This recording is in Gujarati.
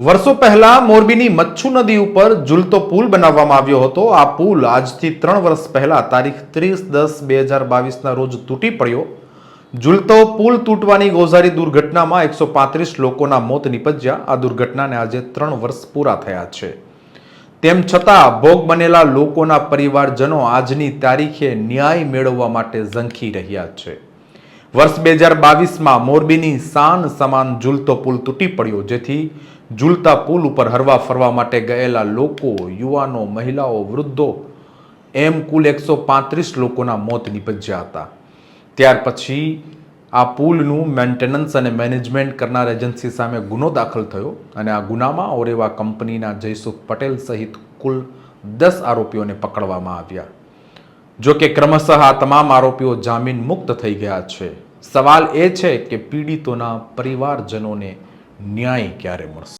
વર્ષો પહેલા મોરબીની મચ્છુ નદી ઉપર ઝૂલતો પુલ બનાવવામાં આવ્યો હતો. આ પુલ આજથી ત્રણ વર્ષ પહેલા, તારીખ ત્રીસ દસ બે હજાર બાવીસના રોજ તૂટી પડ્યો. ઝૂલતો પુલ તૂટવાની ગોઝારી દુર્ઘટનામાં એકસો પાંત્રીસ લોકોના મોત નિપજ્યા. આ દુર્ઘટનાને આજે ત્રણ વર્ષ પૂરા થયા છે. તેમ છતાં, ભોગ બનેલા લોકોના પરિવારજનો આજની તારીખે ન્યાય મેળવવા માટે ઝંખી રહ્યા છે. વર્ષ બે હજાર બાવીસમાં મોરબીની શાન સમાન ઝૂલતો પુલ તૂટી પડ્યો, જેથી ઝૂલતા પુલ ઉપર હરવા ફરવા માટે ગયેલા લોકો, યુવાનો, મહિલાઓ, વૃદ્ધો, એમ કુલ એકસો પાંત્રીસ લોકોના મોત નિપજ્યા હતા. ત્યાર પછી આ પુલનું મેન્ટેનન્સ અને મેનેજમેન્ટ કરનાર એજન્સી સામે ગુનો દાખલ થયો અને આ ગુનામાં ઓરેવા કંપનીના જયસુખ પટેલ સહિત કુલ દસ આરોપીઓને પકડવામાં આવ્યા. જો કે ક્રમશઃ આ તમામ આરોપીઓ જામીન મુક્ત થઈ ગયા છે. સવાલ એ છે કે પીડિતોના પરિવારજનોને ન્યાય ક્યારે મળશે?